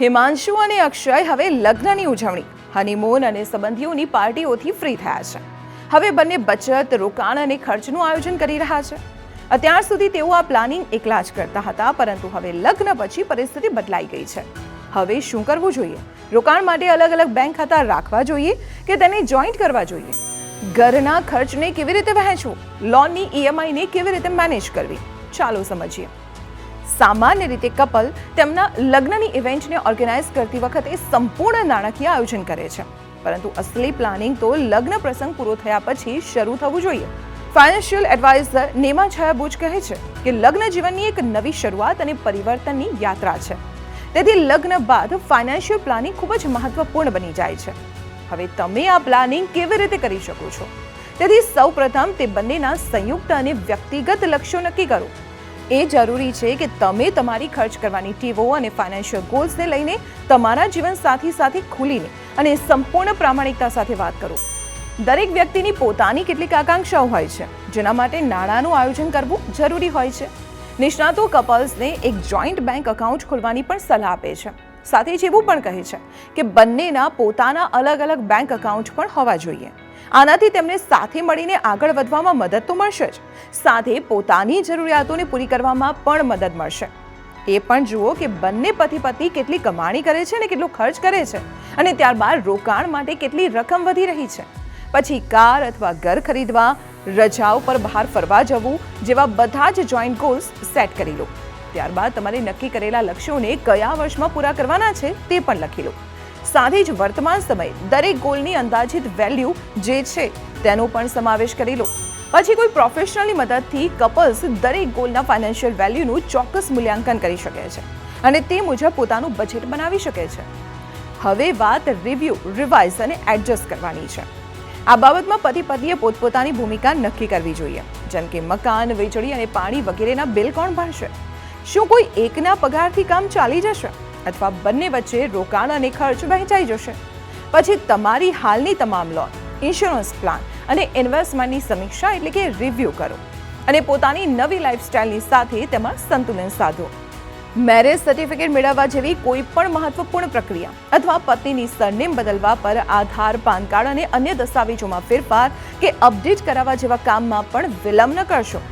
હિમાંશુ અને અક્ષય હવે લગ્નની ઉજવણી. હનીમૂન અને સંબંધીઓની પાર્ટીઓથી ફ્રી થયા છે. હવે બંને બચત, રોકાણ અને ખર્ચનું આયોજન કરી રહ્યા છે. અત્યાર સુધી તેઓ આ પ્લાનિંગ એકલા જ કરતા હતા, પરંતુ હવે લગ્ન પછી પરિસ્થિતિ બદલાઈ ગઈ છે. હવે શું કરવું જોઈએ? રોકાણ માટે અલગ અલગ બેંક ખાતા રાખવા જોઈએ કે તેને જોઈન્ટ કરવા જોઈએ? ઘરના ખર્ચને કેવી રીતે વહેંચવું? લોનની ઈએમઆઈને કેવી રીતે મેનેજ કરવી? ચાલો સમજીએ. સામાન્ય રીતે કપલ તેમના લગ્નની ઇવેન્ટને ઓર્ગેનાઇઝ કરતી વખતે સંપૂર્ણ નાણાકીય આયોજન કરે છે. પરંતુ અસલી પ્લાનિંગ તો લગ્ન પ્રસંગ પૂરો થયા પછી શરૂ થવું જોઈએ. ફાઇનાન્શિયલ એડવાઇઝર નેમા છાયા બુચ કહે છે કે લગ્ન જીવનની એક નવી શરૂઆત અને પરિવર્તનની યાત્રા છે. તેથી લગ્ન બાદ ફાઇનાન્શિયલ પ્લાનિંગ ખૂબ જ મહત્વપૂર્ણ બની જાય છે. હવે તમે આ પ્લાનિંગ કેવી રીતે કરી શકો છો? તેથી સૌપ્રથમ તે બંનેના સંયુક્ત અને વ્યક્તિગત લક્ષ્યો નક્કી કરો. એ જરૂરી છે કે તમે તમારી ખર્ચ કરવાની ટેવો અને ફાઇનાન્શિયલ ગોલ્સને લઈને તમારા જીવનસાથી સાથે ખુલીને અને સંપૂર્ણ પ્રામાણિકતા સાથે વાત કરો. દરેક વ્યક્તિની પોતાની કેટલીક આકાંક્ષાઓ હોય છે, જેના માટે નાણાંનું આયોજન કરવું જરૂરી હોય છે. નિષ્ણાતો કપલ્સને એક જોઈન્ટ બેંક એકાઉન્ટ ખોલવાની પણ સલાહ આપે છે. સાથે જ એવું પણ કહે છે કે બંનેના પોતાના અલગ અલગ બેંક એકાઉન્ટ પણ હોવા જોઈએ. આનાથી તેમને સાથે મળીને આગળ વધવામાં મદદ તો મળશે જ. સાથે પોતાની જરૂરિયાતોને પૂરી કરવામાં પણ મદદ મળશે. એ પણ જુઓ કે બંને પતિ પત્ની કેટલી કમાણી કરે છે અને કેટલો ખર્ચ કરે છે અને ત્યારબાદ રોકાણ માટે કેટલી રકમ વધી રહી છે. પછી કાર અથવા ઘર ખરીદવા, રજાઓ પર બહાર ફરવા જવું જેવા બધા જ જોઈન્ટ ગોલ્સ સેટ કરી લો. ત્યારબાદ તમારે નક્કી કરેલા લક્ષ્યોને કયા વર્ષમાં પૂરા કરવાના છે તે પણ લખી લો. સાથે જ વર્તમાન સમયે દરેક ગોલની અંદાજિત વેલ્યુ જે છે તેનો પણ સમાવેશ કરી લો. પછી કોઈ પ્રોફેશનલની મદદથી કપલ્સ દરેક ગોલના ફાઇનાન્શિયલ વેલ્યુનું ચોક્કસ મૂલ્યાંકન કરી શકે છે અને તે મુજબ પોતાનું બજેટ બનાવી શકે છે. હવે વાત રિવ્યૂ રિવાઇઝ અને એડજસ્ટ કરવાની છે. આ બાબતમાં પતિ પતિએ પોતપોતાની ભૂમિકા નક્કી કરવી જોઈએ. જેમ કે મકાન, વીજળી અને પાણી વગેરેના બિલ કોણ ભરશે? શું કોઈ એકના પગારથી કામ ચાલી જશે? અથવા બંને વચ્ચે રોકાણ અને ખર્ચ વહેંચાઈ જશે? પછી તમારી હાલની તમામ લોન ઇન્સ્યોરન્સ પ્લાન અને ઇન્વેસ્ટમેન્ટની સમીક્ષા એટલે કે રિવ્યૂ કરો અને પોતાની નવી લાઇફસ્ટાઇલની સાથે તેમાં સંતુલન સાધો. મેરેજ સર્ટિફિકેટ મેળવવા જેવી કોઈ પણ મહત્વપૂર્ણ પ્રક્રિયા અથવા પત્નીની સરનેમ બદલવા પર આધાર, પાન કાર્ડ અને અન્ય દસ્તાવેજોમાં ફેરફાર કે અપડેટ કરાવવા જેવા કામમાં પણ વિલંબ ન કરશો.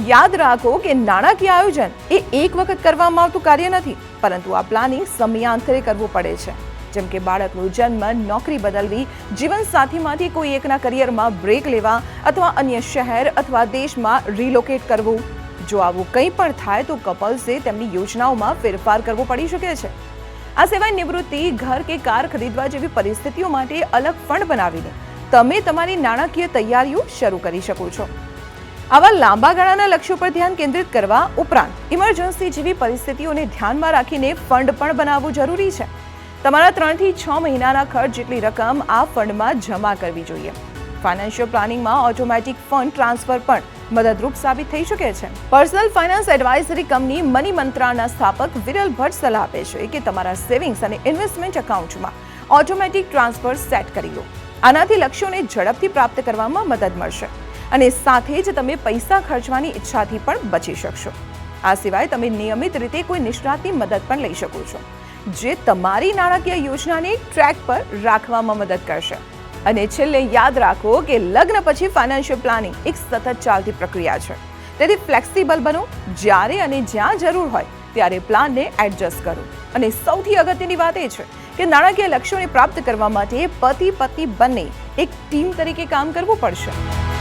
યાદ રાખો કે નાણાકીય આયોજન એ એક વખત કરવામાં આવતું કાર્ય નથી, પરંતુ આ પ્લાનિંગ સમયાંતરે કરવું પડે છે. જેમ કે બાળકનો જન્મ, નોકરી બદલવી, જીવનસાથીમાંથી કોઈ એકના કરિયરમાં બ્રેક લેવા અથવા અન્ય શહેર અથવા દેશમાં રિલોકેટ કરવું. જો આવું કંઈ પણ થાય તો કપલ્સે તેમની યોજનાઓમાં ફેરફાર કરવો પડી શકે છે. આ સિવાય નિવૃત્તિ, ઘર કે કાર ખરીદવા જેવી પરિસ્થિતિઓ માટે અલગ ફંડ બનાવીને તમે તમારી નાણાકીય તૈયારીઓ શરૂ કરી શકો છો. આવા લાંબા ગાળાના લક્ષ્યો પર ધ્યાન કેન્દ્રિત કરવા ઉપરાંત ઇમરજન્સી જેવી પરિસ્થિતિઓને ધ્યાનમાં રાખીને ફંડ પણ બનાવવું જરૂરી છે. તમારા ત્રણથી છ મહિનાના ખર્ચ જેટલી રકમ આ ફંડમાં જમા કરવી જોઈએ. ફાઇનાન્શિયલ પ્લાનિંગમાં ઓટોમેટિક ફંડ ટ્રાન્સફર પણ મદદરૂપ સાબિત થઈ શકે છે. Personal finance advisory company money મંત્રાના સ્થાપક વિરલ ભટ્ટ સલાહ આપે છે કે તમારા સેવિંગ્સ અને ઇન્વેસ્ટમેન્ટ એકાઉન્ટમાં ઓટોમેટિક ટ્રાન્સફર સેટ કરી લો. આનાથી લક્ષ્યોને ઝડપથી પ્રાપ્ત કરવામાં મદદ મળશે. અને સાથે જ તમે પૈસા ખર્ચવાની ઈચ્છાથી પણ બચી શકશો. આ સિવાય તમે નિયમિત રીતે કોઈ નિષ્ણાતની મદદ પણ લઈ શકો છો, જે તમારી નાણાકીય યોજનાને ટ્રેક પર રાખવામાં મદદ કરશે. અને છેલ્લે યાદ રાખો કે લગ્ન પછી ફાઇનાન્શિયલ પ્લાનિંગ એક સતત ચાલતી પ્રક્રિયા છે. તેથી ફ્લેક્સિબલ બનો, જ્યારે અને જ્યાં જરૂર હોય, ત્યારે પ્લાનને એડજસ્ટ કરો. અને સૌથી અગત્યની વાત એ છે કે નાણાકીય લક્ષ્યોને પ્રાપ્ત કરવા માટે પતિ પત્ની બંને એક ટીમ તરીકે કામ કરવું પડશે.